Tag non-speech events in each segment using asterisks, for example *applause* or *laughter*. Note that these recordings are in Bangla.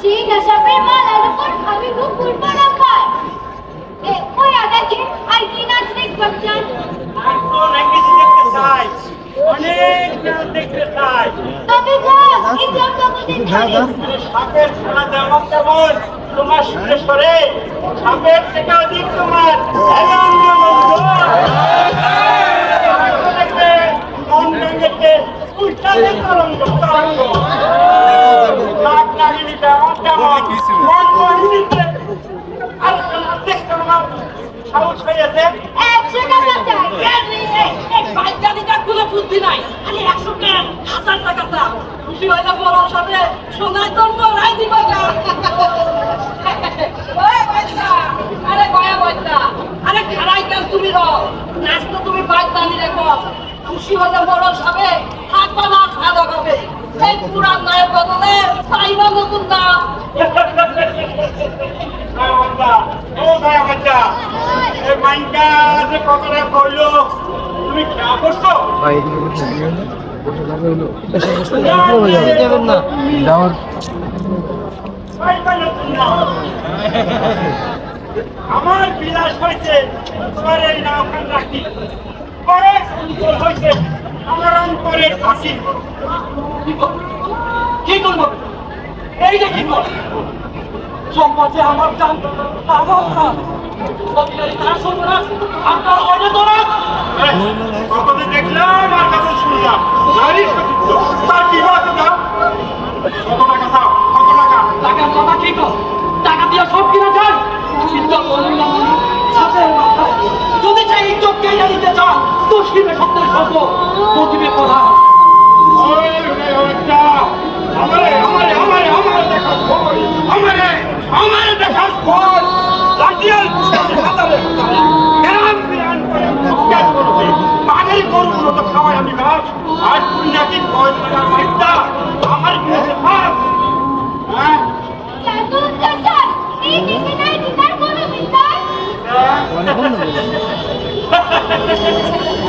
সেই নেশাপের মালার উপর আমি নুপুর পরা এ ওই দেখে আর কি নাচ দেখবার চান আর তো নাকি দেখতে চাই? অনেক নাচ দেখতে চাই। তবে যান এই চলে সাপের খেলা যেমন তেমন তোমার সুরেশ্বরে সাপের থেকে অধিক তোমার। এলঙ্গ বুদ্ধি নাই খালি খুশি আরে গয়া বাচ্চা, আরে খারাই তুমি রো নাচ তো তুমি বাইকানি রেখো। খুশি হলে বড় সাথে থাকবা না ভালো হবে। নাম। আমার বিলাস হয়েছে এই নামখান রাখি পরে হয়েছে আমার অন্তরের ফাঁসি। কি করব? এই যে কি করব? সম্পদে আমার আপনার অনেক কতদিন দেখলাম আর কত শুনলাম। নারী সতীর্থ। তার কি আছে কত টাকা দাও? কত টাকা? টাকার কথা কি কর? টাকা দিয়ে সব কিনা না সাথের মাথায়। যদি চাই ইজ্জত কে জানিতে চান তো শিবে সত্যের সর্ব প্রধান আমারে আমারে আমারে আমারে দেখার পর আমারে আমারে দেখার পর লাগিয়াল হাতারে গ্রাম বিরান করে অজ্ঞান করবে। পাগল গরুগুলো তো খাওয়াই আমি ঘাস আর তুই নাকি ভয় লাগা মাইতা আমার বিরুদ্ধে ভাব হ্যাঁ। চাচু *laughs*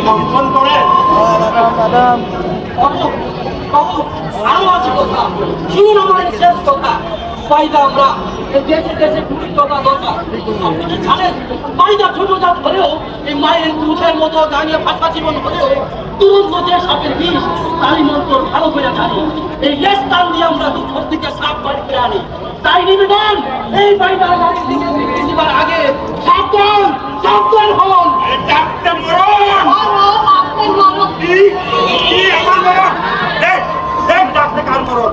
এবং বন্ধন করে আরও আছে কথা আমার এই শেষ কথা ফায়দা আমরা দেশে দেশে খুবই কথা দরকার আপনারা জানেন ফায়দা ছোট জাত হলেও এই মায়ের দুধের মতো দাঁড়িয়ে ফাঁকা জীবন হলেও তুরন্ত যে সাপের বিষ, তারই মন্ত্র ভালো করে জানি। এই লেস টান দিয়ে আমরা দুধ থেকে সাপ বাড়ি করে আনি। তাই নিবেদন, এই ফায়দা গাড়ি থেকে দিবার আগে সাবধান সাবধান হন। ডাক্তার মরণ কি? আমার মরণ দেখ দেখ ডাক্তার কার মরণ?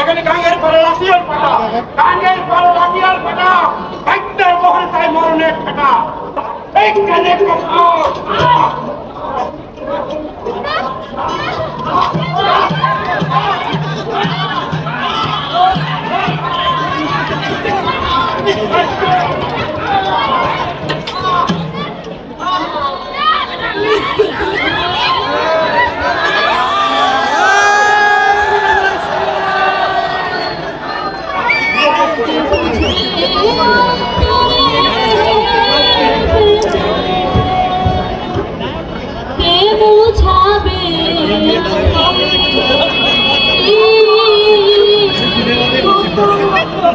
এখানে গাঙ্গের পরে লাঠিয়াল পাটা গাঙ্গের পরে লাঠিয়াল পাটা ডাক্তার বহন তাই মরণের ঠাটা এইখানে কথা Oh, my God.